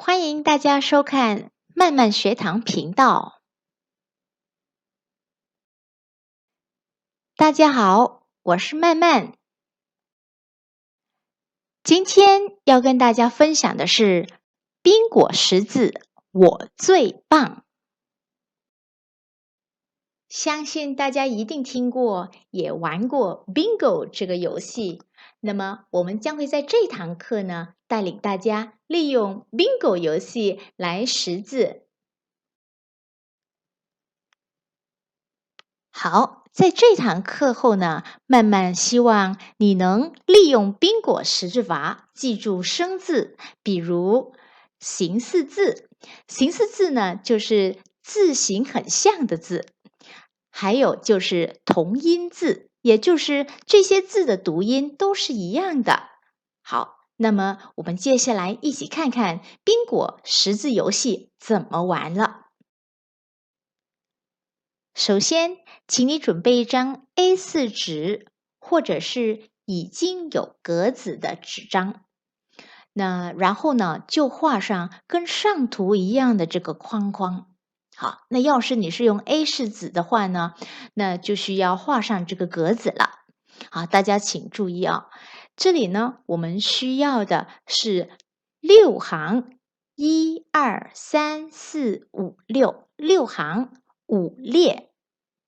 欢迎大家收看慢慢学堂频道。大家好，我是慢慢。今天要跟大家分享的是冰果识字，我最棒。相信大家一定听过，也玩过 Bingo 这个游戏。那么，我们将会在这堂课呢，带领大家利用 Bingo 游戏来识字。好，在这堂课后呢，慢慢希望你能利用宾果识字法记住生字，比如形似字。形似字呢，就是字形很像的字。还有就是同音字，也就是这些字的读音都是一样的。好，那么我们接下来一起看看宾果识字游戏怎么玩了。首先，请你准备一张 A4 纸，或者是已经有格子的纸张。那然后呢，就画上跟上图一样的这个框框。好，那要是你是用 A 四纸的话呢，那就需要画上这个格子了。好，大家请注意啊，这里呢，我们需要的是六行，一二三四五六，六行五列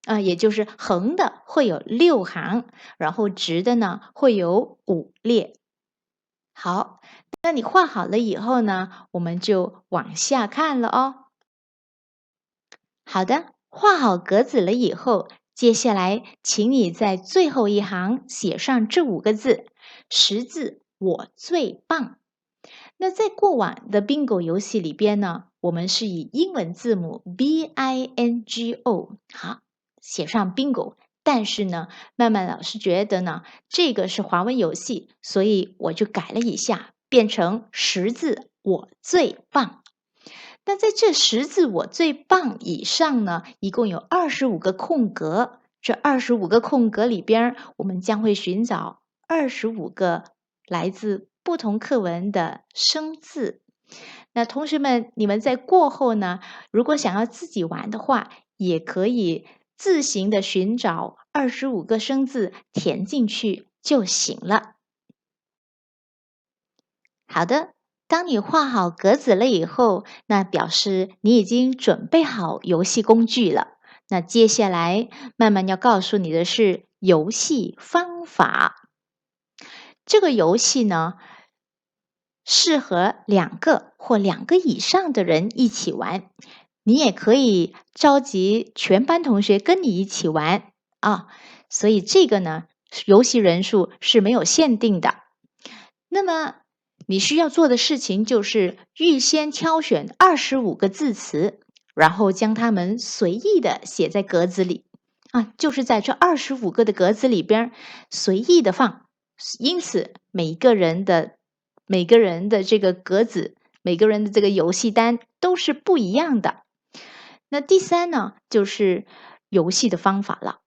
啊，也就是横的会有六行，然后直的呢会有五列。好，那你画好了以后呢，我们就往下看了哦。好的，画好格子了以后，接下来请你在最后一行写上这五个字“识字我最棒”。那在过往的 Bingo 游戏里边呢，我们是以英文字母 B I N G O 好写上 Bingo，但是呢，曼曼老师觉得呢，这个是华文游戏，所以我就改了一下，变成“识字我最棒”。那在这十字我最棒以上呢，一共有二十五个空格。这二十五个空格里边，我们将会寻找二十五个来自不同课文的生字。那同学们，你们在过后呢，如果想要自己玩的话，也可以自行的寻找二十五个生字填进去就行了。好的。当你画好格子了以后，那表示你已经准备好游戏工具了。那接下来慢慢要告诉你的是游戏方法。这个游戏呢，适合两个或两个以上的人一起玩。你也可以召集全班同学跟你一起玩啊。所以这个呢，游戏人数是没有限定的。那么。你需要做的事情就是预先挑选二十五个字词，然后将它们随意的写在格子里啊，就是在这二十五个的格子里边随意的放。因此，每个人的每个人的这个格子，每个人的这个游戏单都是不一样的。那第三呢，就是游戏的方法了。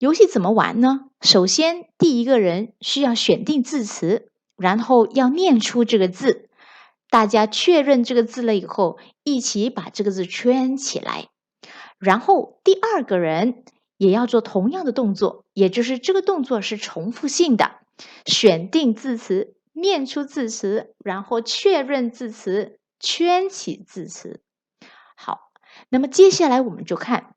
游戏怎么玩呢？首先，第一个人需要选定字词。然后要念出这个字，大家确认这个字了以后，一起把这个字圈起来。然后第二个人也要做同样的动作，也就是这个动作是重复性的，选定字词，念出字词，然后确认字词，圈起字词。好，那么接下来我们就看。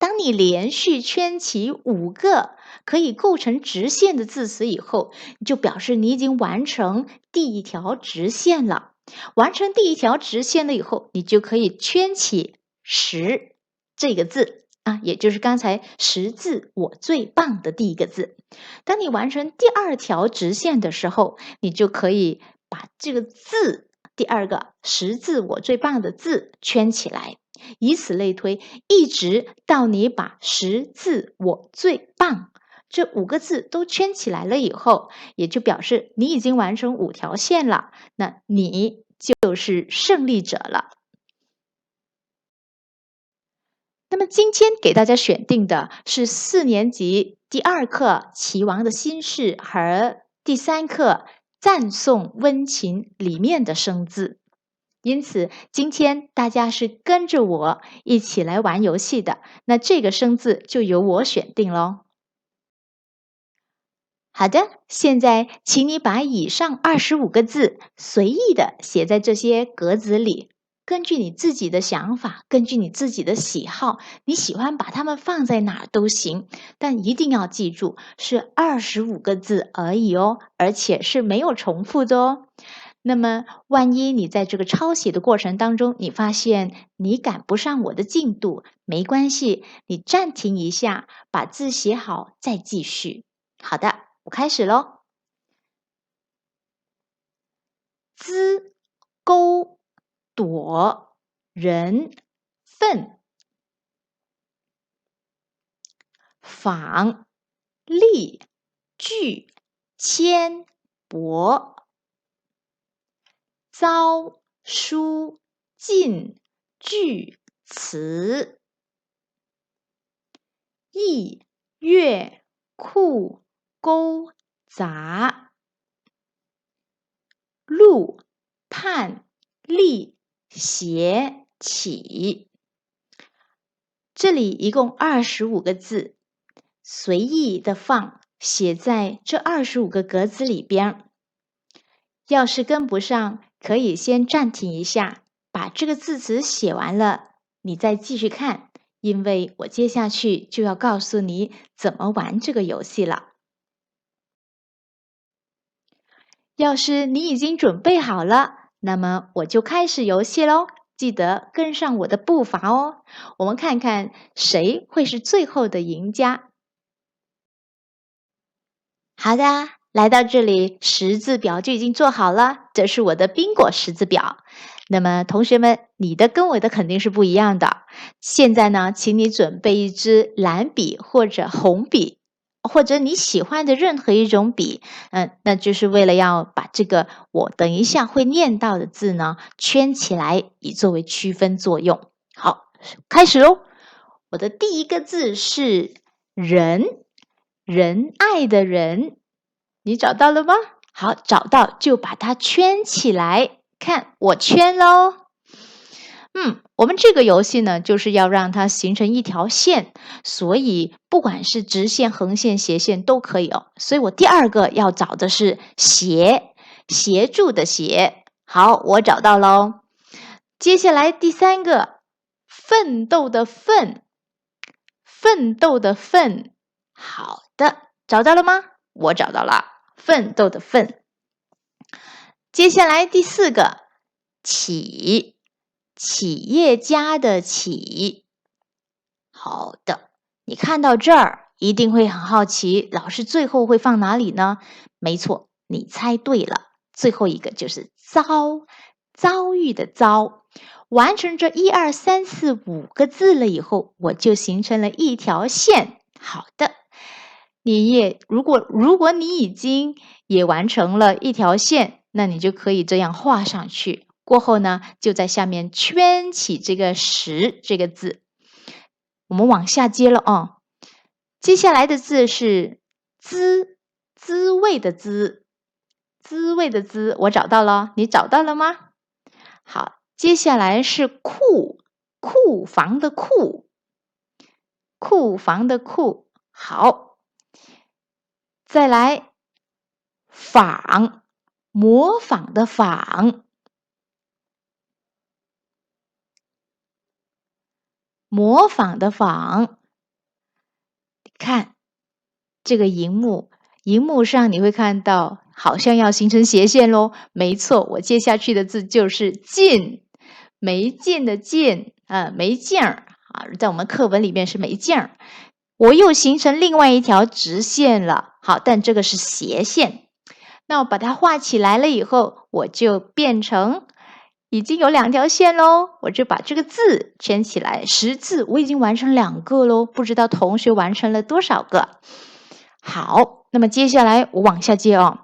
当你连续圈起五个可以构成直线的字词以后，就表示你已经完成第一条直线了。完成第一条直线了以后，你就可以圈起“十”这个字啊，也就是刚才“十”字我最棒的第一个字。当你完成第二条直线的时候，你就可以把这个字第二个“十”字我最棒的字圈起来。以此类推，一直到你把“十字我最棒”这五个字都圈起来了以后，也就表示你已经完成五条线了，那你就是胜利者了。那么今天给大家选定的是四年级第二课《齐王的心事》和第三课《赞颂温情》里面的生字。因此，今天大家是跟着我一起来玩游戏的。那这个生字就由我选定喽。好的，现在请你把以上二十五个字随意的写在这些格子里。根据你自己的想法，根据你自己的喜好，你喜欢把它们放在哪儿都行，但一定要记住是二十五个字而已哦，而且是没有重复的哦。那么，万一你在这个抄写的过程当中，你发现你赶不上我的进度，没关系，你暂停一下，把字写好再继续。好的，我开始喽。z 勾。躲人粪访例句铅帛遭书进句词意月库勾杂路判例。写起，这里一共二十五个字，随意的放，写在这二十五个格子里边。要是跟不上，可以先暂停一下，把这个字词写完了，你再继续看，因为我接下去就要告诉你怎么玩这个游戏了。要是你已经准备好了。那么我就开始游戏喽，记得跟上我的步伐哦。我们看看谁会是最后的赢家。好的，来到这里，识字表就已经做好了，这是我的宾果识字表。那么同学们，你的跟我的肯定是不一样的。现在呢，请你准备一支蓝笔或者红笔。或者你喜欢的任何一种笔，嗯，那就是为了要把这个我等一下会念到的字呢圈起来，以作为区分作用。好，开始喽！我的第一个字是“仁”，仁爱的“仁”，你找到了吗？好，找到就把它圈起来，看我圈喽。嗯，我们这个游戏呢，就是要让它形成一条线，所以不管是直线、横线、斜线都可以哦。所以我第二个要找的是协，协助的协。好，我找到喽。接下来第三个，奋斗的奋，奋斗的奋。好的，找到了吗？我找到了，奋斗的奋。接下来第四个，企。企业家的企，好的，你看到这儿一定会很好奇，老师最后会放哪里呢？没错，你猜对了，最后一个就是遭，遭遇的遭。完成这一二三四五个字了以后，我就形成了一条线。好的，你也如果如果你已经也完成了一条线，那你就可以这样画上去。过后呢，就在下面圈起这个“十”这个字。我们往下接了啊，接下来的字是“滋”，滋味的“滋”，滋味的“滋”，我找到了，你找到了吗？好，接下来是“库”，库房的“库”，库房的“库”。好，再来“仿”，模仿的“仿”。模仿的仿，看这个荧幕，荧幕上你会看到，好像要形成斜线喽。没错，我接下去的字就是劲，没劲的劲啊，没劲儿啊，在我们课文里面是没劲儿。我又形成另外一条直线了，好，但这个是斜线。那我把它画起来了以后，我就变成。已经有两条线喽，我就把这个字圈起来。十字我已经完成两个喽，不知道同学完成了多少个？好，那么接下来我往下接哦。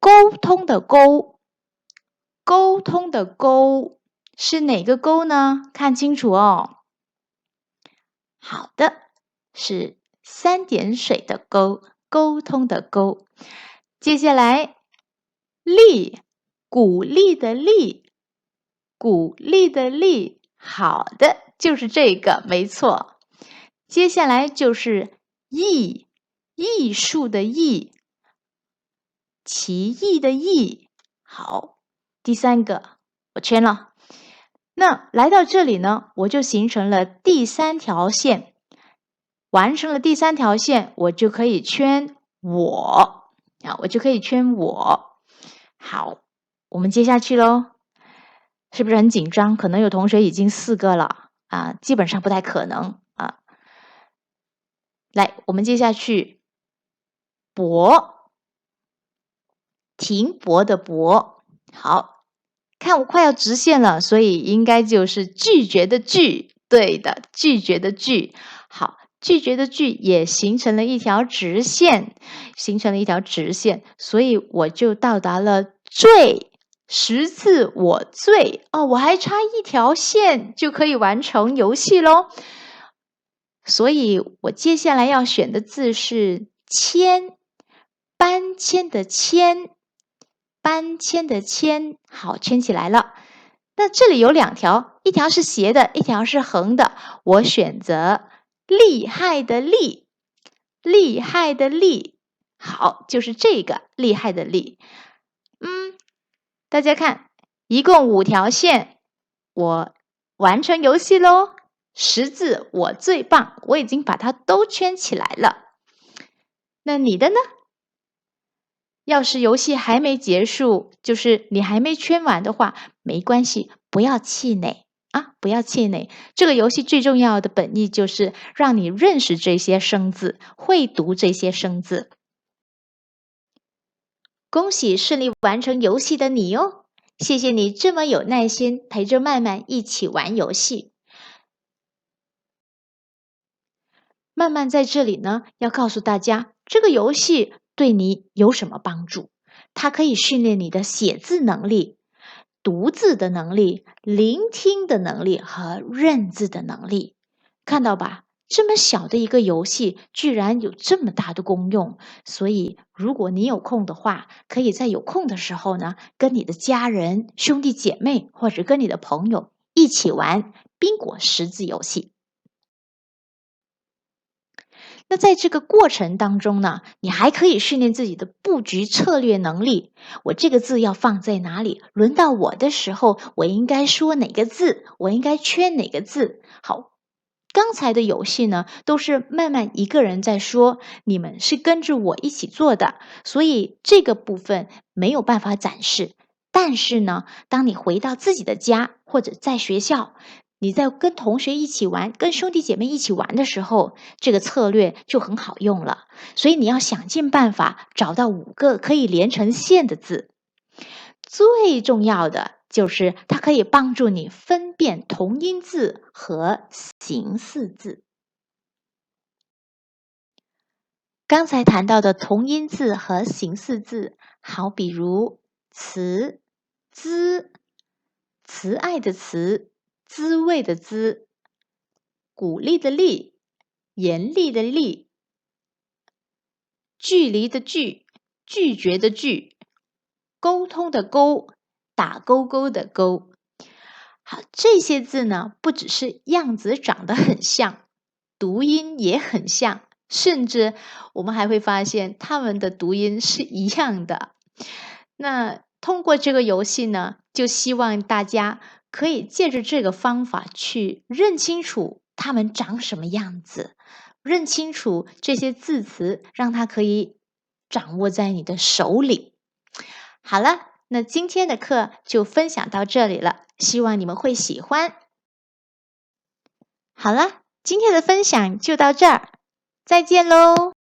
沟通的沟，沟通的沟是哪个沟呢？看清楚哦。好的，是三点水的沟，沟通的沟。接下来，励，鼓励的励。鼓励的励，好的，就是这个，没错。接下来就是艺，艺术的艺，奇异的异。好，第三个我圈了。那来到这里呢，我就形成了第三条线。完成了第三条线，我就可以圈我啊，我就可以圈我。好，我们接下去喽。是不是很紧张？可能有同学已经四个了啊，基本上不太可能啊。来，我们接下去，泊，停泊的泊。好，看我快要直线了，所以应该就是拒绝的拒。对的，拒绝的拒。好，拒绝的拒也形成了一条直线，形成了一条直线，所以我就到达了最。十字我最哦，我还差一条线就可以完成游戏喽。所以我接下来要选的字是“迁”，搬迁的“迁”，搬迁的“迁”，好圈起来了。那这里有两条，一条是斜的，一条是横的。我选择“厉害的厉”，厉害的厉，好，就是这个“厉害的厉”。嗯。大家看，一共五条线，我完成游戏喽！十字我最棒，我已经把它都圈起来了。那你的呢？要是游戏还没结束，就是你还没圈完的话，没关系，不要气馁啊！不要气馁。这个游戏最重要的本意就是让你认识这些生字，会读这些生字。恭喜顺利完成游戏的你哦！谢谢你这么有耐心陪着曼曼一起玩游戏。曼曼在这里呢，要告诉大家，这个游戏对你有什么帮助？它可以训练你的写字能力、读字的能力、聆听的能力和认字的能力。看到吧？这么小的一个游戏，居然有这么大的功用。所以，如果你有空的话，可以在有空的时候呢，跟你的家人、兄弟姐妹，或者跟你的朋友一起玩宾果识字游戏。那在这个过程当中呢，你还可以训练自己的布局策略能力。我这个字要放在哪里？轮到我的时候，我应该说哪个字？我应该圈哪个字？好。刚才的游戏呢，都是慢慢一个人在说，你们是跟着我一起做的，所以这个部分没有办法展示。但是呢，当你回到自己的家或者在学校，你在跟同学一起玩、跟兄弟姐妹一起玩的时候，这个策略就很好用了。所以你要想尽办法找到五个可以连成线的字，最重要的。就是它可以帮助你分辨同音字和形似字。刚才谈到的同音字和形似字，好比如“慈”“滋”，慈爱的“慈”，滋味的“滋”，鼓励的“励”，严厉的“厉”，距离的“距”，拒绝的“拒”，沟通的“沟”。打勾勾的勾，好，这些字呢，不只是样子长得很像，读音也很像，甚至我们还会发现它们的读音是一样的。那通过这个游戏呢，就希望大家可以借着这个方法去认清楚它们长什么样子，认清楚这些字词，让它可以掌握在你的手里。好了。那今天的课就分享到这里了，希望你们会喜欢。好了，今天的分享就到这儿，再见喽。